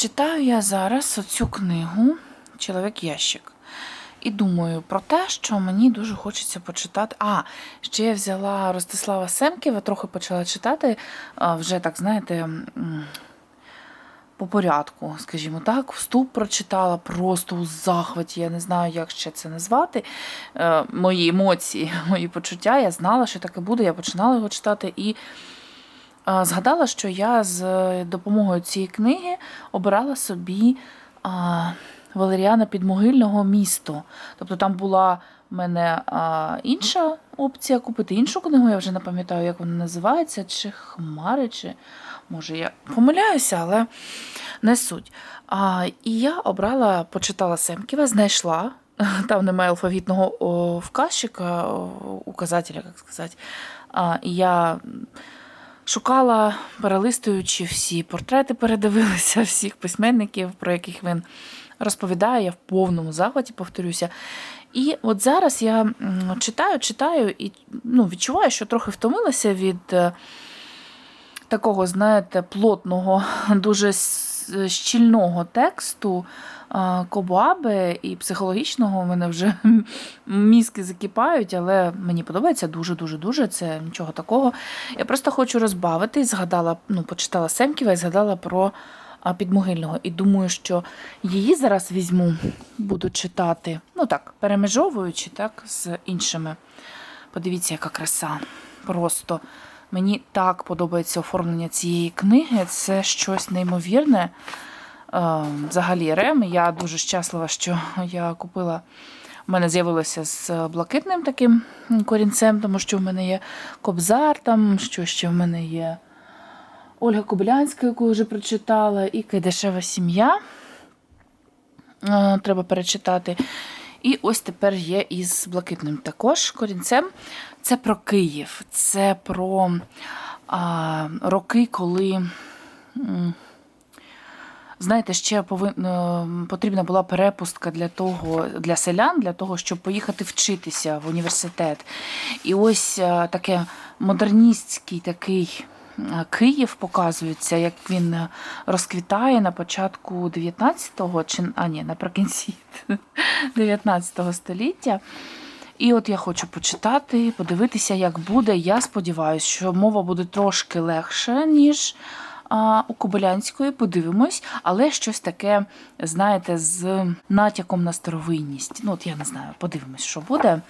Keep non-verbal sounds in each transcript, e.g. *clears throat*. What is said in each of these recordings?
Читаю я зараз оцю книгу Чоловік ящик. І думаю про те, що мені дуже хочеться почитати. А, ще я взяла Ростислава Семківа, трохи почала читати, вже так, знаєте, по порядку, скажімо так. Вступ прочитала просто у захваті. Я не знаю, як ще це назвати. Е, Мої емоції, *laughs* мої почуття. Я знала, що таке буде. Я починала його читати і згадала, що я з допомогою цієї книги обирала собі Валеріана Підмогильного місто. Тобто там була в мене інша опція купити іншу книгу, я вже не пам'ятаю, як вона називається, чи Хмари, чи може я помиляюся, але не суть. І я обрала, почитала Семківа, знайшла. *laughs* Там немає алфавітного вказчика, указателя, як сказати. А, я шукала, перелистуючи всі портрети, передивилася *laughs* всіх письменників, про яких він розповідає. Я в повному захваті, повторюся. І от зараз я читаю, читаю і ну, відчуваю, що трохи втомилася від е, такого, знаєте, плотного, *laughs* дуже щільного тексту Кобуаби і психологічного. У мене вже *laughs* мізки закипають, але мені подобається дуже-дуже дуже. Це нічого такого. Я просто хочу розбавити. Згадала, ну, почитала Семківа і згадала про підмогильного. І думаю, що її зараз візьму, буду читати, ну так, перемежовуючи так, з іншими. Подивіться, яка краса. Просто мені так подобається оформлення цієї книги. Це щось неймовірне. Е, Взагалі, Рем. Я дуже щаслива, що я купила. У мене з'явилося з блакитним таким корінцем, тому що в мене є Кобзар, там, що ще в мене є Ольга Кобилянська, яку вже прочитала, і Кайдашева сім'я. Е, Треба перечитати. І ось тепер є із блакитним також корінцем. Це про Київ, це про а, роки, коли. Знаєте, ще е, потрібна була перепустка для того, для селян, для того, щоб поїхати вчитися в університет. І ось е, таке модерністський такий Київ показується, як він е, розквітає на початку 19-го, чи а ні, наприкінці *laughs* 19 століття. І от я хочу почитати, подивитися, як буде. Я сподіваюся, що мова буде трошки легше, ніж у Кобилянської. Подивимось, але щось таке, знаєте, з натяком на старовинність. Ну, от я не знаю, подивимось, що буде.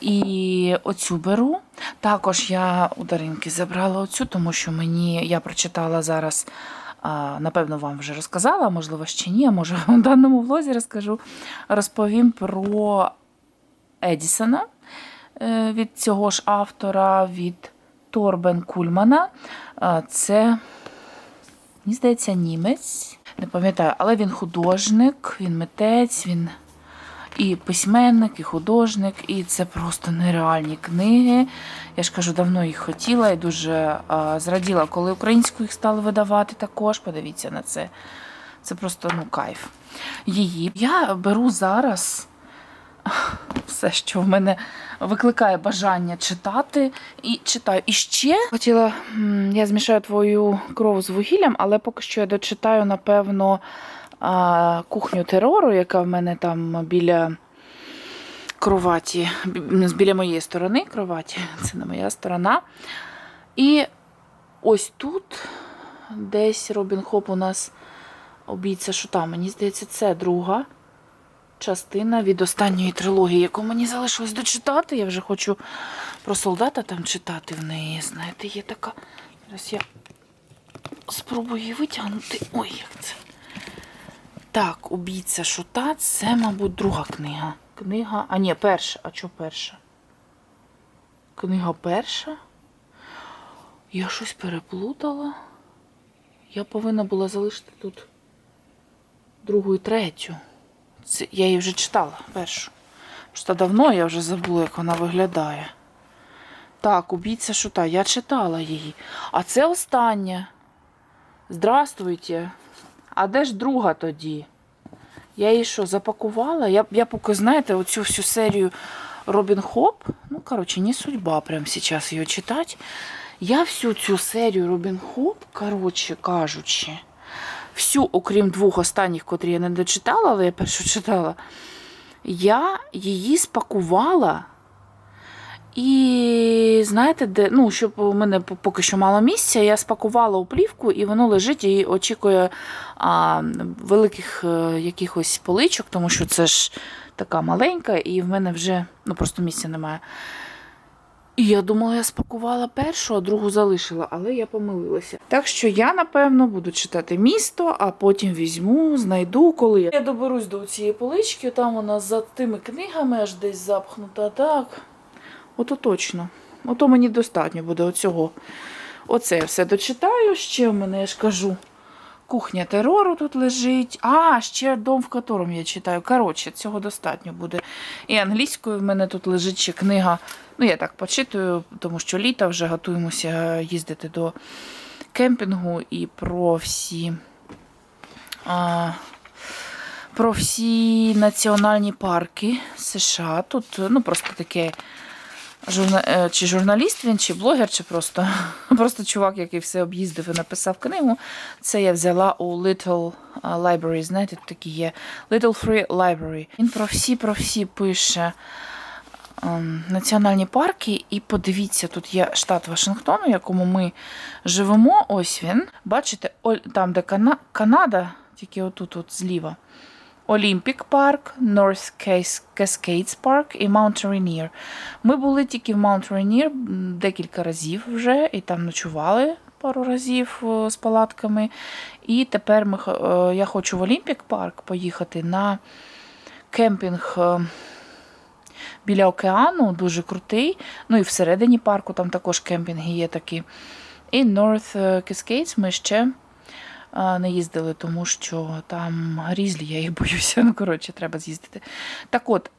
І оцю беру. Також я у Даринки забрала оцю, тому що мені я прочитала зараз. Напевно, вам вже розказала, можливо, ще ні, а може *laughs* в даному влозі розкажу. Розповім про Едісона е, від цього ж автора, від Торбен Кульмана. Це, мені здається, німець. Не пам'ятаю, але він художник, він митець, він і письменник, і художник, і це просто нереальні книги. Я ж кажу, давно їх хотіла і дуже а, зраділа, коли українську їх стали видавати також. Подивіться на це. Це просто ну, кайф. Її я беру зараз *laughs* все, що в мене викликає бажання читати, і читаю. І ще хотіла, я змішаю твою кров з вугіллям, але поки що я дочитаю, напевно, кухню терору, яка в мене там біля кроваті, біля моєї сторони кроваті, *laughs* це не моя сторона. І ось тут десь Робін Хоп у нас обійця, що там, мені здається, це друга частина від останньої трилогії, яку мені залишилось дочитати. Я вже хочу про солдата там читати в неї. Знаєте, є така. Зараз я спробую її витягнути. Ой, як це. Так, убійця шута, це, мабуть, друга книга. Книга. А ні, перша. А що перша? Книга перша. Я щось переплутала. Я повинна була залишити тут другу і третю. Це, я її вже читала першу. Просто давно я вже забула, як вона виглядає. Так, убійця шута, я читала її. А це остання. Здравствуйте. А де ж друга тоді? Я її що, запакувала? Я, я поки, знаєте, оцю всю серію Робін Хоп, ну, коротше, не судьба прямо зараз її читати. Я всю цю серію Робін Хоп, коротше кажучи, всю, окрім двох останніх, котрі я не дочитала, але я першу читала, я її спакувала. І знаєте, де, ну, щоб у мене поки що мало місця, я спакувала у плівку, і воно лежить і очікує а, великих е, якихось поличок, тому що це ж така маленька, і в мене вже ну, просто місця немає. І я думала, я спакувала першу, а другу залишила, але я помилилася. Так що я, напевно, буду читати місто, а потім візьму, знайду, коли. Я доберусь до цієї полички, там вона за тими книгами аж десь запхнута. Так. Ото точно. Ото мені достатньо буде оцього. Оце я все дочитаю. Ще в мене, я ж кажу, кухня терору тут лежить. А, ще дом, в котором я читаю. Коротше, цього достатньо буде. І англійською в мене тут лежить ще книга. Ну, я так почитую, тому що літо вже готуємося їздити до кемпінгу і про всі. А, про всі національні парки США. Тут ну, просто таке журна... е, чи журналіст він, чи блогер, чи просто, *laughs* просто чувак, який все об'їздив і написав книгу. Це я взяла у Little е, Library. Знаєте, такі є Little Free Library. Він про всі, про всі пише ем, національні парки. І подивіться, тут є штат Вашингтон, у якому ми живемо. Ось він. Бачите, там, де Кана... Канада, тільки отут, от зліва. Олімпік парк, North Cascades Park і Mount Rainier. Ми були тільки в Mount Rainier декілька разів вже, і там ночували пару разів е, з палатками. І тепер ми, е, я хочу в Олімпік парк поїхати на кемпінг е, біля океану, дуже крутий. Ну і всередині парку там також кемпінги є такі. І North Cascades ми ще не їздили, тому що там грізлі, я їх боюся. *laughs* Ну, коротше, треба з'їздити. Так от,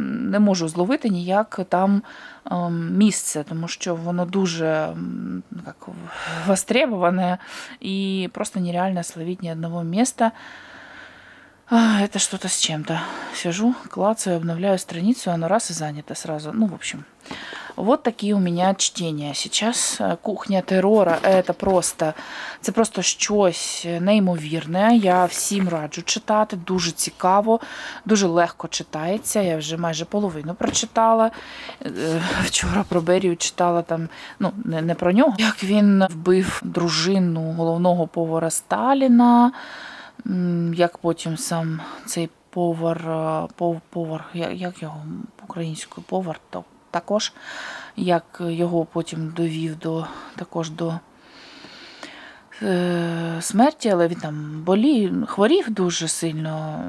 не можу зловити ніяк там місце, тому що воно дуже як, востребоване і просто нереально словить ні одного места. А, Это что-то с чем-то. Сижу, клацаю, обновляю страницу, оно раз и занято сразу. Ну, в общем, вот такие у меня чтения. Сейчас е, кухня терора это просто, це просто щось неймовірне. Я всім раджу читати. Дуже цікаво, дуже легко читається. Я вже майже половину прочитала. Е, Вчора про Берію читала там, ну, не, не про нього, як він вбив дружину головного повара Сталіна. Як потім сам цей повар, е, пов- повар, як його українською повар, то також як його потім довів до також до е, смерті, але він там болів, хворів дуже сильно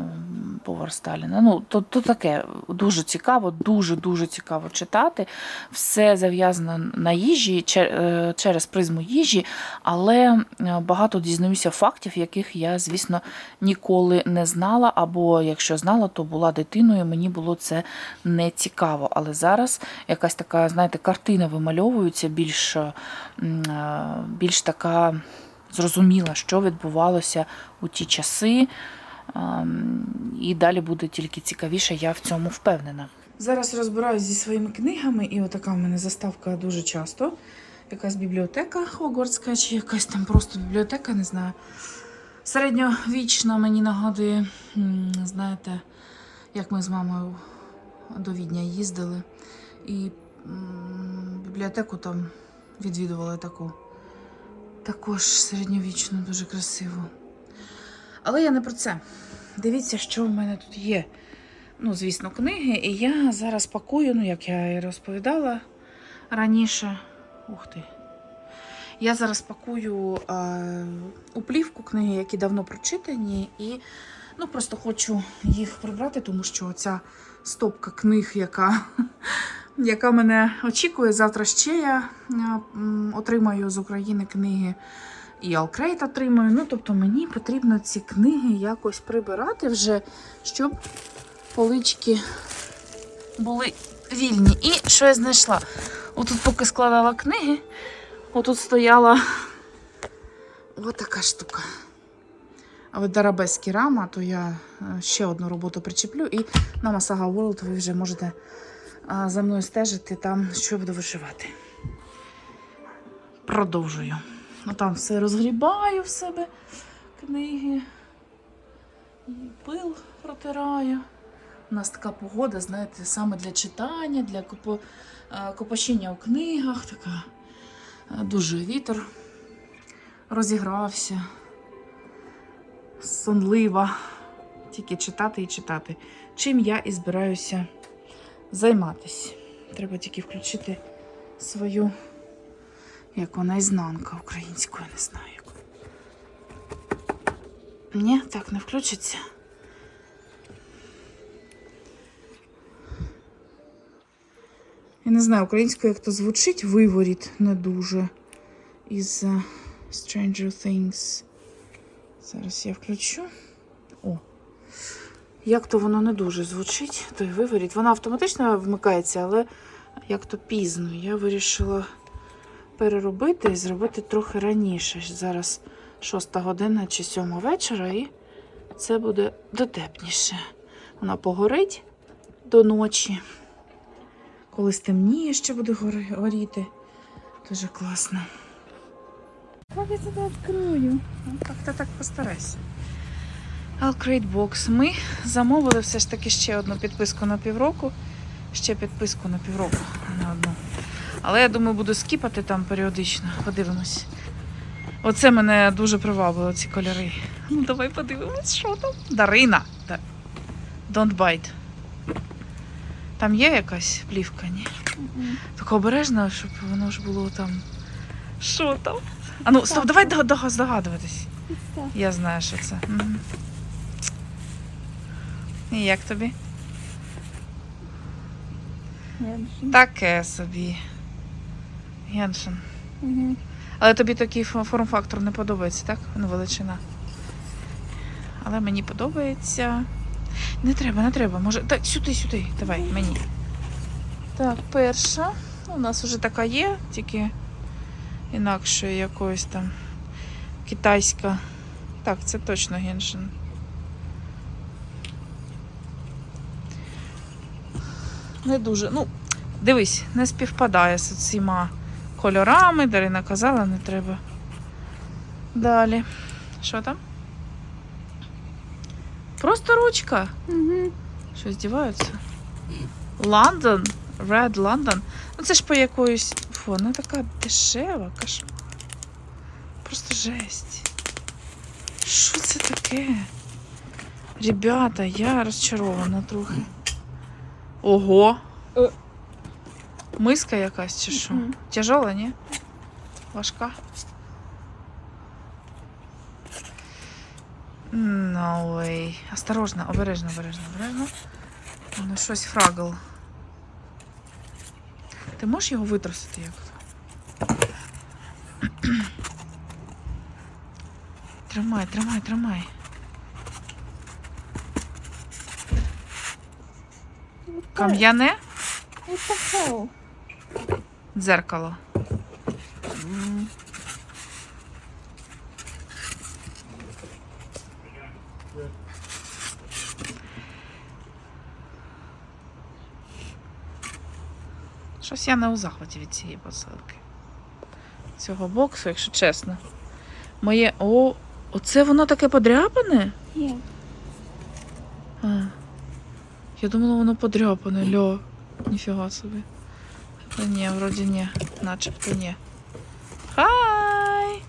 повар Сталіна. Ну, то, то таке дуже цікаво, дуже-дуже цікаво читати. Все зав'язано на їжі е, через призму їжі, але е, багато дізнаюся фактів, яких я, звісно, ніколи не знала, або якщо знала, то була дитиною, мені було це не цікаво. Але зараз якась така, знаєте, картина вимальовується більш, е, більш така зрозуміла, що відбувалося у ті часи. І далі буде тільки цікавіше, я в цьому впевнена. Зараз розбираюся зі своїми книгами, і отака в мене заставка дуже часто. Якась бібліотека Хогвартська, чи якась там просто бібліотека, не знаю. Середньовічна мені нагадує, знаєте, як ми з мамою до Відня їздили. І бібліотеку там відвідували таку. Також середньовічну, дуже красиву. Але я не про це. Дивіться, що в мене тут є. Ну, звісно, книги. І я зараз пакую, ну, як я і розповідала раніше. Ух ти. Я зараз пакую е, у книги, які давно прочитані, і ну, просто хочу їх прибрати, тому що ця стопка книг, яка, *laughs* яка мене очікує, завтра ще я отримаю з України книги. І Алкрейт отримаю. Ну, тобто мені потрібно ці книги якось прибирати вже, щоб полички були вільні. І що я знайшла? Отут, поки складала книги, отут стояла отака штука. А от Дарабеські рама, то я е, ще одну роботу причеплю. І на Masaga World ви вже можете за мною стежити там, що я буду вишивати. Продовжую. Ну там все розгрібаю в себе. книги. І пил протираю. У нас така погода, знаєте, саме для читання, для е, копошіння у книгах. Така е, дуже вітер розігрався. Сонлива. Тільки читати і читати. Чим я і збираюся займатися. Треба тільки включити свою, як вона, ізнанка українською, не знаю. Ні, так не включиться. Я не знаю українською, як то звучить, виворіт не дуже. Із е, Stranger Things. Зараз я включу. О. Як то воно не дуже звучить, той виворіт. Вона автоматично вмикається, але як то пізно. Я вирішила переробити і зробити трохи раніше. Зараз 6 година чи 7 вечора, і це буде дотепніше. Вона погорить до ночі. Коли стемніє, ще буде горіти. Дуже класно. Как я это открою? Ну, так ти так постарайся. Alcrate Box. Ми замовили все ж таки ще одну підписку на півроку. Ще підписку на півроку, а не одну. Але я думаю, буду скіпати там періодично. Подивимось. Оце мене дуже привабило, ці кольори. Ну, давай подивимось, що там. Дарина. Don't bite. Там є якась плівка, ні? Так обережно, щоб воно ж було там. Що там? А ну, стоп, давай дог- дог- здогадуватись. Я знаю, що це. І як тобі? Таке собі. Геншин. Мгм. Але тобі такий форм-фактор не подобається, так? Ну, величина. Але мені подобається. Не треба, не треба. Може. Так, сюди, сюди. Давай, мені. Так, перша. У нас вже така є, тільки інакше якоїсь там китайська. Так, це точно геншин. Не дуже. Ну, дивись, не співпадає з цими кольорами. Дарина казала, не треба. Далі. Що там? Просто ручка. Мгм. Що здіваються? Лондон? Red London. Ну це ж по якоїсь. Фу, вона така дешева, кошмар. Просто жесть. Що це таке? Ребята, я розчарована трохи. Ого. Миска якась чи що? Мгм. Тяжола, ні? Важка. No way. Осторожно, обережно, обережно, обережно. Ну, щось фрагл. Ти можеш його витрусити як? *clears throat* Тримай, тримай, тримай. Кам'яне What the hell? Дзеркало. Щось я не у захваті від цієї посилки. Цього боксу, якщо чесно. Моє. О, оце воно таке подряпане? Є. А. Я думала, воно подряпане, льо. Ніфіга собі. Ні, вроді ні. Начебто ні. Хай!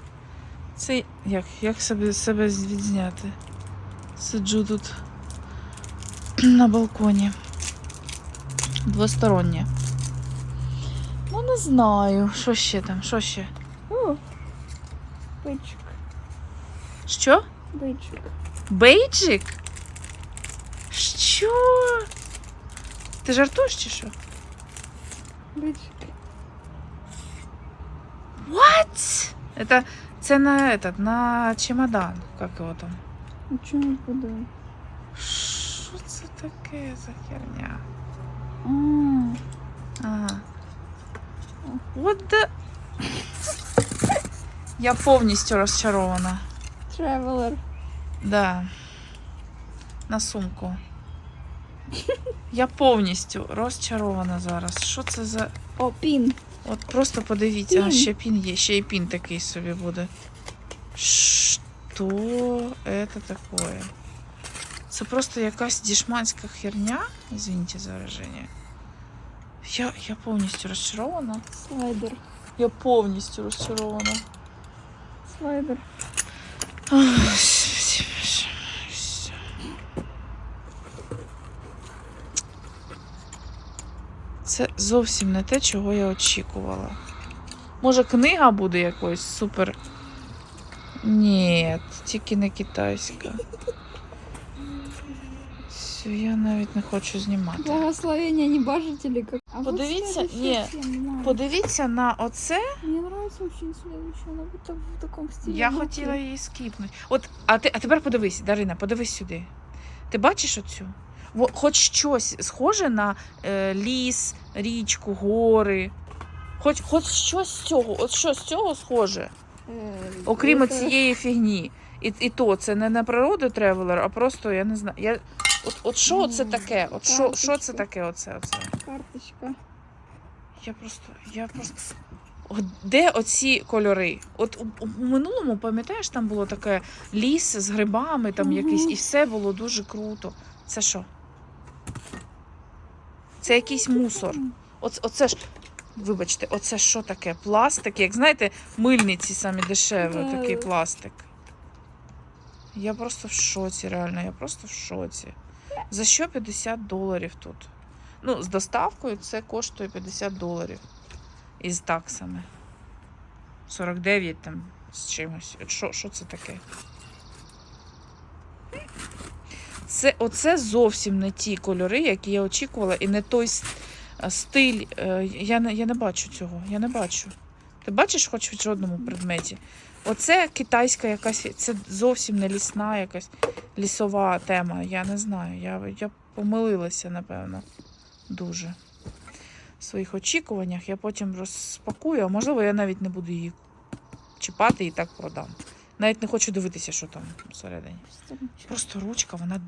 Це як, як себе, себе відзняти? Сиджу тут *clears throat* на балконі. Двостороннє. Ну, не знаю. Що ще там? Що ще? О, бичик. Що? Бичик. Бейджик? Що? Ти жартуєш чи що? What? Это, це на этот, на чемодан. Как його там? Нічого не подумав. Що це таке за херня? А, Ага. What the... Я повністю розчарована. Тревелер. Да. На сумку. Я повністю розчарована зараз. Що це за. О, пін. От просто подивіться, а ще пін є, ще й пін такий собі буде. Что это такое? Це просто якась дішманська херня. Извините за выражение. Я, я повністю розчарована. Слайдер. Я повністю розчарована. Слайдер. Ах, спасибо, що- що. Це зовсім не те, чого я очікувала. Може, книга буде якоюсь супер. Ні, тільки не китайська. Все, я навіть не хочу знімати. Благословение небожителей. Как... А вот Подивіться, следующая ні. Подивіться на оце. Мне нравится очень следующая, она будто в таком стиле. Я хотіла її скіпнути. От, а, ти, а тепер подивись, Дарина, подивись сюди. Ти бачиш оцю? Хоч щось схоже на е, ліс, річку, гори. Хоч, хоч щось з цього, от що з цього схоже, Э, окрім цієї фігні. І, і то це не на природу тревелер, а просто я не знаю. Я, от, от що це таке? От що, що це таке? Оце, оце? Карточка. Я просто, я просто. От де оці кольори? От у, у минулому, пам'ятаєш, там було таке ліс з грибами, там Мгм. якийсь, і все було дуже круто. Це що? Це якийсь мусор. Оце, оце ж, вибачте, оце що таке? Пластик, як знаєте, мильниці самі дешеві, Да. такий пластик. Я просто в шоці, реально, я просто в шоці. За що 50 доларів тут? Ну, з доставкою це коштує 50 доларів. Із таксами. 49 там з чимось. Що, що це таке? Це, оце зовсім не ті кольори, які я очікувала, і не той стиль. Е, Я не, я не бачу цього. Я не бачу. Ти бачиш хоч в жодному предметі? Оце китайська якась, це зовсім не лісна якась лісова тема. Я не знаю. Я, я помилилася, напевно, дуже. В своїх очікуваннях я потім розпакую, а можливо, я навіть не буду її чіпати і так продам. Навіть не хочу дивитися, що там всередині. Просто ручка, вона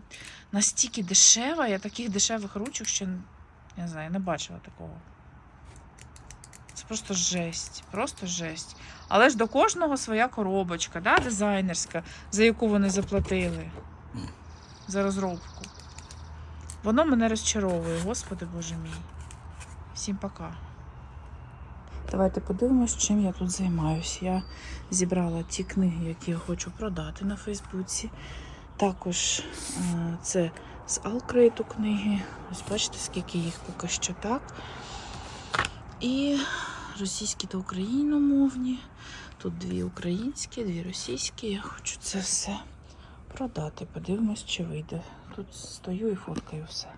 настільки дешева, я таких дешевих ручок ще я не знаю, не бачила такого. Це просто жесть, просто жесть. Але ж до кожного своя коробочка, да, дизайнерська, за яку вони заплатили за розробку. Воно мене розчаровує, господи боже мій. Всім пока. Давайте подивимось, чим я тут займаюся. Я зібрала ті книги, які я хочу продати на Фейсбуці. Також е, це з Алкрейту книги. Ось бачите, скільки їх поки що так. І російські та україномовні. Тут дві українські, дві російські. Я хочу це все продати. Подивимось, чи вийде. Тут стою і фоткаю все.